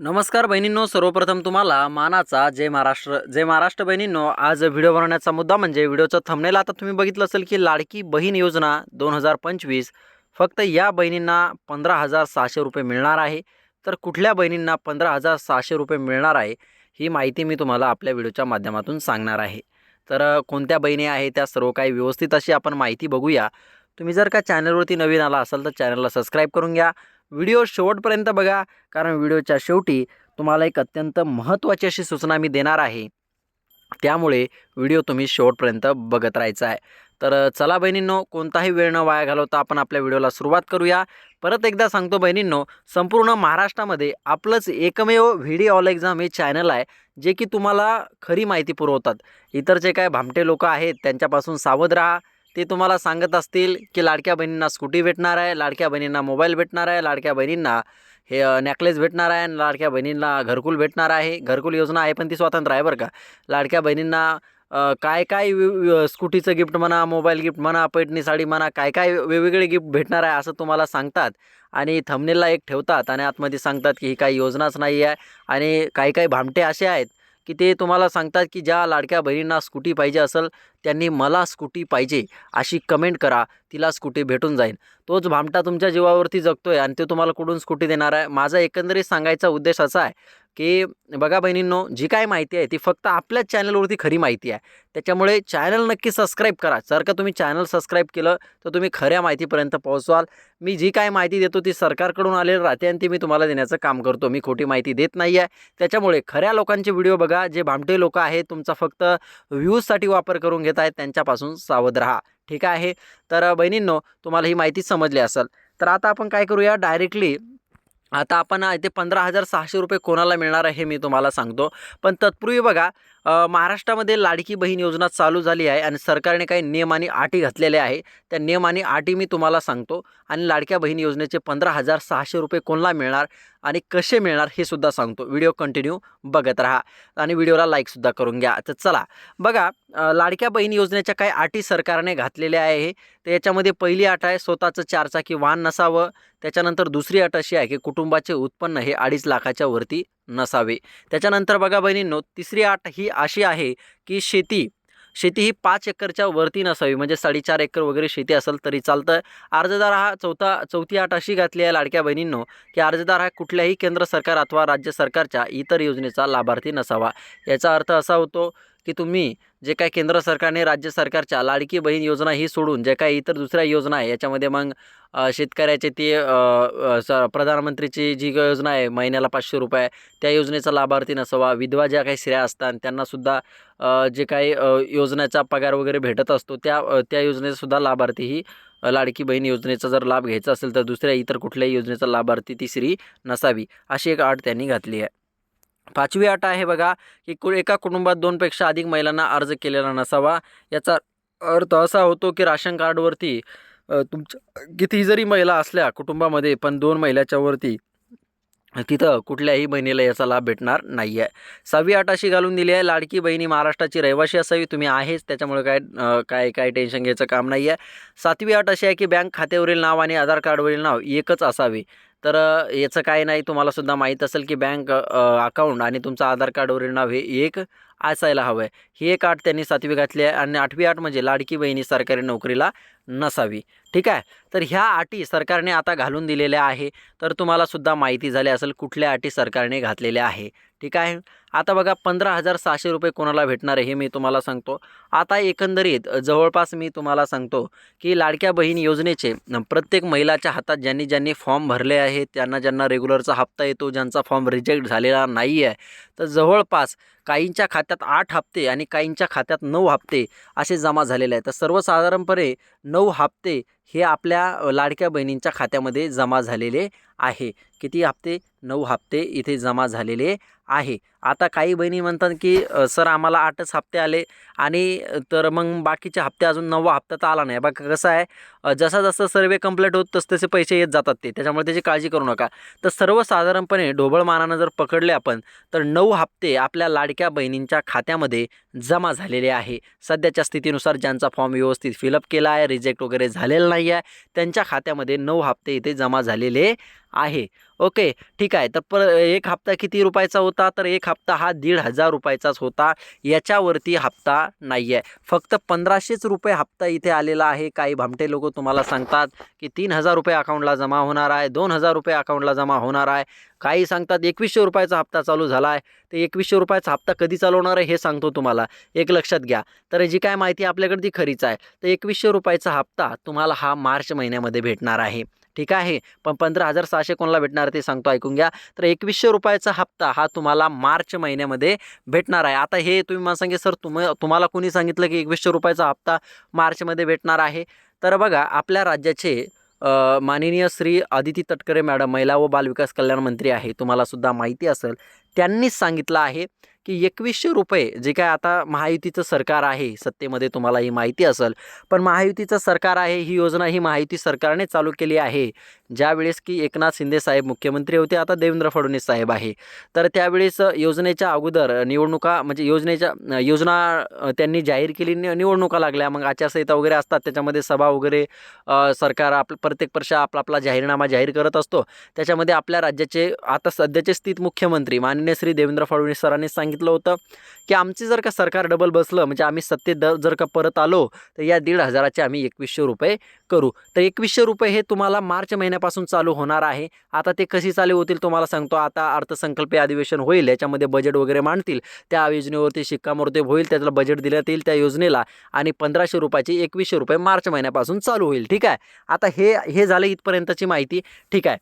नमस्कार बहिणींनो सर्वप्रथम तुम्हाला मानाचा जय महाराष्ट्र जय महाराष्ट्र बहिणींनो. आज व्हिडिओ बनवण्याचा मुद्दा म्हणजे व्हिडिओचं थंबनेल आता तुम्ही बघितलं असेल की लाडकी बहीण योजना दोन हजार पंचवीस फक्त या बहिणींना पंधरा हजार सहाशे रुपये मिळणार आहे. तर कुठल्या बहिणींना पंधरा हजार सहाशे रुपये मिळणार आहे ही माहिती मी तुम्हाला आपल्या व्हिडिओच्या माध्यमातून सांगणार आहे. तर कोणत्या बहिणी आहे त्या सर्व काही व्यवस्थित अशी आपण माहिती बघूया. तुम्ही जर का चॅनलवरती नवीन आला असाल तर चॅनलला सबस्क्राईब करून घ्या. व्हिडिओ शेवटपर्यंत बघा कारण व्हिडिओच्या शेवटी तुम्हाला एक अत्यंत महत्त्वाची अशी सूचना मी देणार आहे. त्यामुळे व्हिडिओ तुम्ही शेवटपर्यंत बघत राहायचा आहे. तर चला बहिणींनो कोणताही वेळ न वाया घालवता आपण आपल्या व्हिडिओला सुरुवात करूया. परत एकदा सांगतो बहिणींनो संपूर्ण महाराष्ट्रामध्ये आपलंच एकमेव व्हिडिओ ऑल एक्झाम हे चॅनल आहे जे की तुम्हाला खरी माहिती पुरवतात. इतर जे काय भामटे लोक आहेत त्यांच्यापासून सावध राहा. ते तुम्हाला सांगत असतील की लाडक्या बहिणींना स्कूटी भेटणार आहे लाडक्या बहिणींना मोबाईल भेटणार आहे लाडक्या बहिणींना हे नेकलेस भेटणार आहे आणि लाडक्या बहिणींना घरकुल भेटणार आहे. घरकुल योजना आहे पण ती स्वतंत्र आहे बरं का. लाडक्या बहिणींना काय काय वि- स्कूटीचं गिफ्ट म्हणा मोबाईल गिफ्ट म्हणा पैठणी साडी म्हणा काय काय वेगवेगळे गिफ्ट भेटणार आहे असं तुम्हाला सांगतात आणि थमनेलला एक ठेवतात आणि आतमध्ये सांगतात की ही काही योजनाच नाही आहे आणि काही काही भामटे असे आहेत की ते तुम्हाला सांगतात की ज्या लाडक्या बहिणींना स्कूटी पाहिजे असेल त्यांनी मला स्कूटी पाहिजे अशी कमेंट करा तिला स्कूटी भेटून जाईल तोच भामटा तुमच्या जीवावरती जगतो आहे आणि ते तुम्हाला कुठून स्कूटी देणार आहे? माझा एकंदरीत सांगायचा उद्देश असा आहे की बघा बहिणींनो जी काय माहिती आहे ती फक्त आपल्याच चॅनलवरती खरी माहिती आहे. त्याच्यामुळे चॅनल नक्की सबस्क्राईब करा. जर का तुम्ही चॅनल सबस्क्राईब केलं तर तुम्ही खऱ्या माहितीपर्यंत पोहोचवाल. मी जी काय माहिती देतो ती सरकारकडून आलेली राहते आणि ती मी तुम्हाला देण्याचं काम करतो. मी खोटी माहिती देत नाही आहे त्याच्यामुळे खऱ्या लोकांचे व्हिडिओ बघा. जे भामटे लोक आहेत तुमचा फक्त व्ह्यूजसाठी वापर करून घेत आहेत त्यांच्यापासून सावध राहा. ठीक आहे? तर बहिणींनो तुम्हाला ही माहिती समजली असेल. तर आता आपण काय करूया? डायरेक्टली आता आपण अ, इथे पंधरा हजार सहाशे रुपये कोणाला मिळणार आहे हे मी तुम्हाला सांगतो. पण तत्पूर्वी बघा महाराष्ट्रामध्ये लाडकी बहीण योजना चालू झाली आहे आणि सरकारने काही नियम आणि अटी घातलेल्या आहे. त्या नियम आणि अटी मी तुम्हाला सांगतो. आणि लाडक्या बहीण योजनेचे पंधरा हजार सहाशे रुपये कोणाला मिळणार? आणि कसे मिळणार हे सुद्धा सांगतो. व्हिडिओ कंटिन्यू बघत राहा. आणि व्हिडिओला लाईकसुद्धा करून घ्या. तर चला बघा लाडक्या बहीण योजनेच्या काही अटी सरकारने घातलेल्या आहे. तर याच्यामध्ये पहिली अट आहे स्वतःचं चारचाकी वाहन नसावं. त्याच्यानंतर दुसरी अट अशी आहे की कुटुंबाचे उत्पन्न हे अडीच लाखाच्या वरती नसावे. त्याच्यानंतर बघा बहिणींनो तिसरी अट ही अशी आहे की शेती शेती ही पाच एकरच्या वरती नसावी म्हणजे साडेचार एकर वगैरे शेती असेल तरी चालतं अर्जदार हा चौथा चौथी आठ अशी घातली आहे लाडक्या बहिणींनो की अर्जदार हा कुठल्याही केंद्र सरकार अथवा राज्य सरकारच्या इतर योजनेचा लाभार्थी नसावा. याचा अर्थ असा होतो की तुम्ही जे काय केंद्र सरकारने राज्य सरकारच्या लाडकी बहीण योजना ही सोडून जे काही इतर दुसऱ्या योजना आहे याच्यामध्ये मग शेतकऱ्याचे ती स प्रधानमंत्रीची जी योजना आहे महिन्याला पाचशे रुपये त्या योजनेचा लाभार्थी नसावा विधवा ज्या काही स्त्रिया असतात त्यांनासुद्धा जे काही योजनेचा पगार वगैरे भेटत असतो त्या त्या योजनेचासुद्धा लाभार्थी ही लाडकी बहीण योजनेचा जर लाभ घ्यायचा असेल तर दुसऱ्या इतर कुठल्याही योजनेचा लाभार्थी ती स्त्री नसावी अशी एक अट त्यांनी घातली आहे. पाचवी अट आहे बघा की कु एका कुटुंबात दोनपेक्षा अधिक महिलांना अर्ज केलेला नसावा. याचा अर्थ असा होतो की राशन कार्डवरती तुमच्या किती जरी महिला असल्या कुटुंबामध्ये पण दोन महिलाच्या वरती तिथं कुठल्याही बहिणीला याचा लाभ भेटणार नाही आहे सहावी अट अशी घालून दिली आहे लाडकी बहिणी महाराष्ट्राची रहिवाशी असावी तुम्ही आहेच त्याच्यामुळे काय काय काय टेन्शन घ्यायचं काम नाही आहे सातवी अट अशी आहे की बँक खात्यावरील नाव आणि आधार कार्डवरील नाव एकच असावे. तर याचं काय नाही तुम्हाला सुद्धा माहीत असेल की बँक अकाउंट आणि तुमचं आधार कार्डवरील नाव हे एक असायला हवं आहे ही एक आठ त्यांनी सातवी घातली आहे आणि आठवी आठ म्हणजे लाडकी बहिणी सरकारी नोकरीला नसावी. ठीक आहे? तर ह्या अटी सरकारने आता घालून दिलेल्या आहे. तर तुम्हालासुद्धा माहिती झाली असेल कुठल्या अटी सरकारने घातलेल्या आहे. ठीक आहे? आता बघा पंधरा हजार सहाशे रुपये कोणाला भेटणार आहे हे मी तुम्हाला सांगतो. आता एकंदरीत जवळपास मी तुम्हाला सांगतो की लाडक्या बहीण योजनेचे प्रत्येक महिलाच्या हातात ज्यांनी ज्यांनी फॉर्म भरले आहे त्यांना ज्यांना रेग्युलरचा हप्ता येतो ज्यांचा फॉर्म रिजेक्ट झालेला नाही आहे तर जवळपास काहींच्या खात्यात आठ हप्ते आणि काहींच्या खात्यात नऊ हप्ते असे जमा झालेले आहेत. तर सर्वसाधारणपणे नऊ नऊ हप्ते हे आपल्या लाडक्या बहिणींच्या खात्यामध्ये जमा झालेले आहे. किती हप्ते? नऊ हप्ते इथे जमा झालेले आहे. आता काही बहिणी म्हणतात की सर आम्हाला आठच हप्ते आले आणि तर मग बाकीचे हप्ते अजून नववा हप्ता तर आला नाही. बघ कसं आहे जसा जसा सर्वे कंप्लीट होत तस तसे पैसे येत जातात ते. त्याच्यामुळे त्याची काळजी करू नका. तर सर्वसाधारणपणे ढोबळमानानं जर पकडले आपण तर नऊ हप्ते आपल्या लाडक्या बहिणींच्या खात्यामध्ये जमा झालेले आहे. सध्याच्या स्थितीनुसार ज्यांचा फॉर्म व्यवस्थित फिलअप केला आहे रिजेक्ट वगैरे झालेला नाही आहे त्यांच्या खात्यामध्ये नऊ हप्ते इथे जमा झालेले आहे. ओके ठीक आहे. तर पर एक हप्ता किती रुपयाचा होता? तर एक हप्ता हा दीड हजार रुपयाचाच होता. याच्यावरती हप्ता नाही आहे फक्त पंधराशेच रुपये हप्ता इथे आलेला आहे. काही भामटे लोक तुम्हाला सांगतात की तीन हजार रुपये अकाउंटला जमा होणार आहे दोन हजार रुपये अकाउंटला जमा होणार आहे. काही सांगतात एकवीसशे रुपयाचा हप्ता चालू झाला आहे तर एकवीसशे रुपयाचा हप्ता कधी चालवणार आहे हे सांगतो तुम्हाला. एक लक्षात घ्या. तर जी काय माहिती आपल्याकडे ती खरीच आहे. तर एकवीसशे रुपयाचा हप्ता तुम्हाला हा मार्च महिन्यामध्ये भेटणार आहे. ठीक आहे. पण पंधरा हजार सहाशे कोणाला भेटणार ते सांगतो ऐकून घ्या. तर एकवीसशे रुपयाचा हप्ता हा तुम्हाला मार्च महिन्यामध्ये भेटणार आहे. आता हे तुम्ही मला सांगे सर तुम तुम्हाला कोणी सांगितलं की एकवीसशे रुपयाचा हप्ता मार्चमध्ये भेटणार आहे? तर बघा आपल्या राज्याचे माननीय श्री आदिती तटकरे मॅडम महिला व बालविकास कल्याण मंत्री आहे. तुम्हाला सुद्धा माहिती असेल त्यांनीच सांगितलं आहे की एकवीसशे रुपये जे काय आता महायुतीचं सरकार आहे सत्तेमध्ये तुम्हाला ही माहिती असेल पण महायुतीचं सरकार आहे ही योजना ही महायुती सरकारने चालू केली आहे. ज्यावेळेस की एकनाथ शिंदे साहेब मुख्यमंत्री होते आता देवेंद्र फडणवीस साहेब आहे. तर त्यावेळेस योजनेच्या अगोदर निवडणुका म्हणजे योजनेच्या योजना त्यांनी जाहीर केली नि- निवडणुका लागल्या. मग आचारसंहिता वगैरे असतात त्याच्यामध्ये सभा वगैरे सरकार आप प्रत्येक वर्ष आपला आपला जाहीरनामा जाहीर करत असतो. त्याच्यामध्ये आपल्या राज्याचे आता सध्याचे स्थित मुख्यमंत्री माननीय श्री देवेंद्र फडणवीस सरांनी सांगितलं होतं की आमची जर का सरकार डबल बसलं म्हणजे आम्ही सत्तेत द- जर का परत आलो तर या दीड हजाराचे आम्ही एकवीसशे रुपये करू. तर एकवीसशे रुपये हे तुम्हाला मार्च महिन्यापासून चालू होणार आहे. आता ते कशी चालू होतील तुम्हाला सांगतो. आता अर्थसंकल्पीय अधिवेशन होईल याच्यामध्ये बजेट वगैरे मांडतील. त्या योजनेवरती शिक्कामोर्तब होईल त्याला बजेट देण्यात येईल त्या योजनेला आणि पंधराशे रुपयाची एकवीसशे रुपये मार्च महिन्यापासून चालू होईल. ठीक आहे? आता हे हे झालं इथपर्यंतची माहिती. ठीक आहे?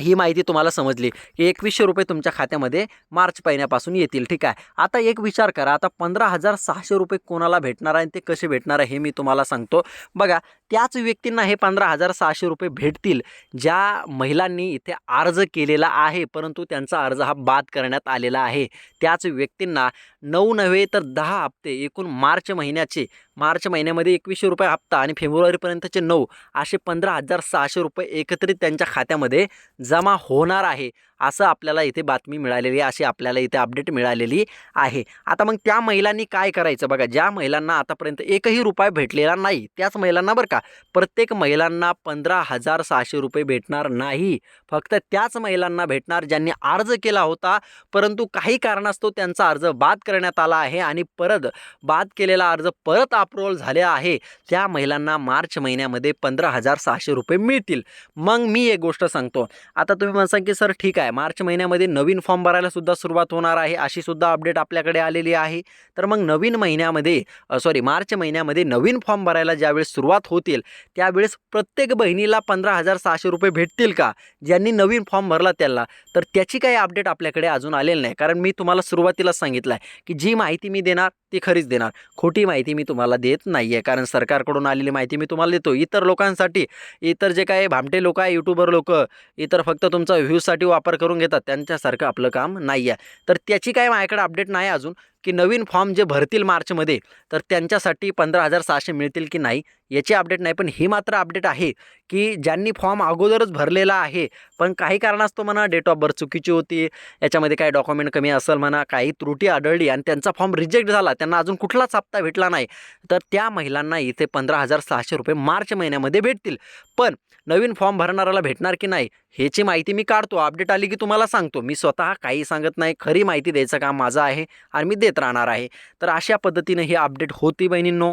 ही माहिती तुम्हाला समजली. की एकवीसशे रुपये तुमच्या खात्यामध्ये मार्च महिन्यापासून येतील ठीक आहे? आता एक विचार करा आता पंधरा हजार सहाशे रुपये कोणाला भेटणार आहे आणि ते कसे भेटणार आहे हे मी तुम्हाला सांगतो. बघा त्याच व्यक्तींना हे पंधरा हजार सहाशे रुपये भेटतील ज्या महिलांनी इथे अर्ज केलेला आहे परंतु त्यांचा अर्ज हा बाद करण्यात आलेला आहे. त्याच व्यक्तींना नऊ नव्हे तर दहा हप्ते एकूण मार्च महिन्याचे मार्च महिन्यामध्ये एकवीसशे रुपये हप्ता आणि फेब्रुवारीपर्यंतचे नऊ असे पंधरा हजार सहाशे रुपये एकत्रित त्यांच्या खात्यामध्ये जमा होणार आहे. असं आपल्याला इथे बातमी मिळालेली आहे अशी आपल्याला इथे अपडेट मिळालेली आहे. आता मग त्या महिलांनी काय करायचं? बघा ज्या महिलांना आतापर्यंत एकही रुपये भेटलेला नाही त्याच महिलांना बरं का प्रत्येक महिलांना पंधरा हजार सहाशे रुपये भेटणार नाही. फक्त त्याच महिलांना भेटणार ज्यांनी अर्ज केला होता परंतु काही कारणास्तव त्यांचा अर्ज बाद करण्यात आला आहे आणि परत बाद केलेला अर्ज परत अप्रुव्हल झाले आहे. त्या महिलांना मार्च महिन्यामध्ये पंधरा हजार सहाशे रुपये मिळतील. मग मी एक गोष्ट सांगतो. आता तुम्ही म्हणसाल की सर ठीक आहे मार्च महिन्यामध्ये नवीन फॉर्म भरायला सुद्धा सुरुवात होणार आहे अशी सुद्धा अपडेट आपल्याकडे आलेली आहे. तर मग नवीन महिन्यामध्ये सॉरी मार्च महिन्यामध्ये नवीन फॉर्म भरायला ज्यावेळेस सुरुवात होतील त्यावेळेस प्रत्येक बहिणीला पंधरा हजार सहाशे रुपये भेटतील का? ज्यांनी नवीन फॉर्म भरला त्याला तर त्याची काही अपडेट आपल्याकडे अजून आलेली नाही. कारण मी तुम्हाला सुरुवातीला सांगितलं आहे की जी माहिती मी देणार ती खरीच देणार. खोटी माहिती मी तुम्हाला देत नाही आहे कारण सरकारकडून आलेली माहिती मी तुम्हाला देतो इतर लोकांसाठी इतर जे काही भामटे लोक आहे यूट्यूबर लोक इतर फक्त तुमचा व्ह्यूजसाठी वापर करून घेतात त्यांच्यासारखं आपलं काम नाही आहे तर त्याची काय माझ्याकडे अपडेट नाही अजून. की नवीन फॉर्म जे भरतील मार्चमध्ये तर त्यांच्यासाठी पंधरा हजार सहाशे मिळतील की नाही याची अपडेट नाही. पण ही मात्र अपडेट आहे की ज्यांनी फॉर्म अगोदरच भरलेला आहे पण काही कारणास्तव म्हणा डेट ऑफ बर्थ चुकीची होती याच्यामध्ये काही डॉक्युमेंट कमी असेल म्हणा काही त्रुटी आढळली आणि त्यांचा फॉर्म रिजेक्ट झाला त्यांना अजून कुठलाच हप्ता भेटला नाही तर त्या महिलांना इथे पंधरा हजार सहाशे रुपये मार्च महिन्यामध्ये भेटतील. पण नवीन फॉर्म भरणाऱ्याला भेटणार की नाही ह्याची माहिती मी काढतो. अपडेट आली की तुम्हाला सांगतो. मी स्वतः काही सांगत नाही. खरी माहिती द्यायचं काम माझं आहे आणि मी देत राहणार आहे. तर अशा पद्धतीने हे अपडेट होती बहिणींनो.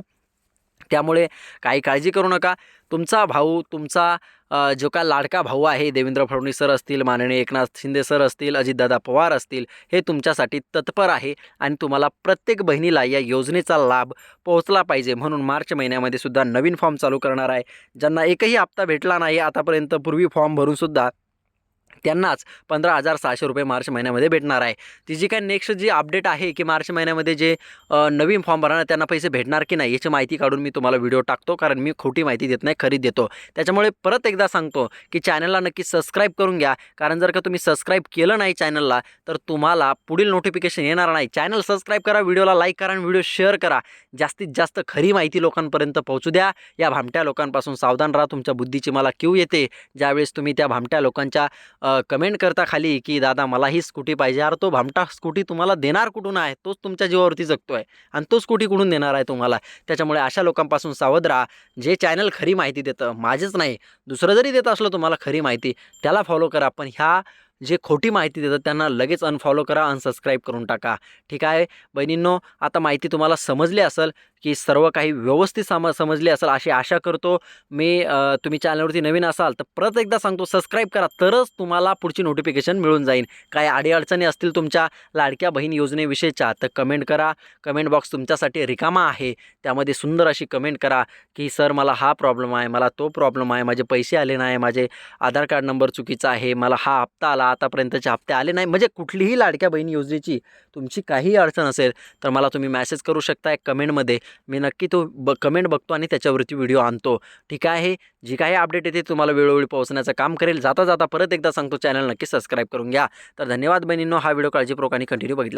त्यामुळे काही काळजी करू नका. तुमचा भाऊ तुमचा जो का लाडका भाऊ आहे देवेंद्र फडणवीस सर असतील माननीय एकनाथ शिंदे सर असतील अजितदादा पवार असतील हे तुमच्यासाठी तत्पर आहे आणि तुम्हाला प्रत्येक बहिणीला या योजनेचा लाभ पोहोचला पाहिजे म्हणून मार्च महिन्यामध्ये सुद्धा नवीन फॉर्म चालू करणार आहे. ज्यांना एकही हप्ता भेटला नाही आतापर्यंत पूर्वी फॉर्म भरूनसुद्धा त्यांनाच पंधरा हजार सहाशे रुपये मार्च महिन्यामध्ये भेटणार आहे. ती जी काय नेक्स्ट जी अपडेट आहे की मार्च महिन्यामध्ये जे नवीन फॉर्म भरणार त्यांना पैसे भेटणार की नाही याची माहिती काढून मी तुम्हाला व्हिडिओ टाकतो कारण मी खोटी माहिती देत नाही खरी देतो. त्याच्यामुळे परत एकदा सांगतो की चॅनलला नक्की सबस्क्राईब करून घ्या. कारण जर का तुम्ही सबस्क्राईब केलं नाही चॅनलला तर तुम्हाला पुढील नोटिफिकेशन येणार नाही. चॅनल सबस्क्राईब करा व्हिडिओला लाईक करा आणि व्हिडिओ शेअर करा. जास्तीत जास्त खरी माहिती लोकांपर्यंत पोहोचू द्या. या भामट्या लोकांपासून सावधान राहा. तुमच्या बुद्धीची मला क्यू येते. ज्यावेळेस तुम्ही त्या भामट्या लोकांच्या कमेंट करता खाली की दादा मला ही स्कूटी पाहिजे. अरे तो भामटा स्कूटी तुम्हाला देणार कुठून आहे? तोच तुमच्या जीवावरती जगतो आहे आणि तो स्कूटी कुठून देणार आहे तुम्हाला? त्याच्यामुळे अशा लोकांपासून सावध राहा. जे चॅनल खरी माहिती देतं माझेच नाही दुसरं जरी देत असलं तुम्हाला खरी माहिती त्याला फॉलो करा. पण ह्या जे खोटी माहिती देतात त्यांना लगेच अनफॉलो करा अनसबस्क्राईब करून टाका. ठीक आहे? बहिणींनो आता माहिती तुम्हाला समजली असेल की सर्व काही व्यवस्थित सम समजली असेल अशी आशा करतो. मी तुम्ही चॅनलवरती नवीन असाल तर परत एकदा सांगतो सबस्क्राईब करा तरच तुम्हाला पुढची नोटिफिकेशन मिळून जाईल काय अडीअडचणी असतील तुमच्या लाडक्या बहीण योजनेविषयीच्या तर कमेंट करा. कमेंट बॉक्स तुमच्यासाठी रिकामा आहे. त्यामध्ये सुंदर अशी कमेंट करा की सर मला हा प्रॉब्लेम आहे मला तो प्रॉब्लेम आहे माझे पैसे आले नाही माझे आधार कार्ड नंबर चुकीचा आहे मला हा हप्ता आला आतापर्यंतचे हप्ते आले नाही. म्हणजे कुठलीही लाडक्या बहीण योजनेची तुमची काहीही अडचण असेल तर मला तुम्ही मॅसेज करू शकता कमेंटमध्ये मी नक्की तो ब कमेंट बघतो आणि त्याच्यावरती व्हिडिओ आणतो. ठीक आहे? जी काही अपडेट येते तुम्हाला वेळोवेळी पोहोचण्याचं काम करेल. जाता जाता परत एकदा सांगतो. चॅनल नक्की सबस्क्राईब करून घ्या. तर धन्यवाद बहिणींनो. हा व्हिडिओ काळजीपूर्वक आणि कंटिन्यू बघितल्याबद्दल.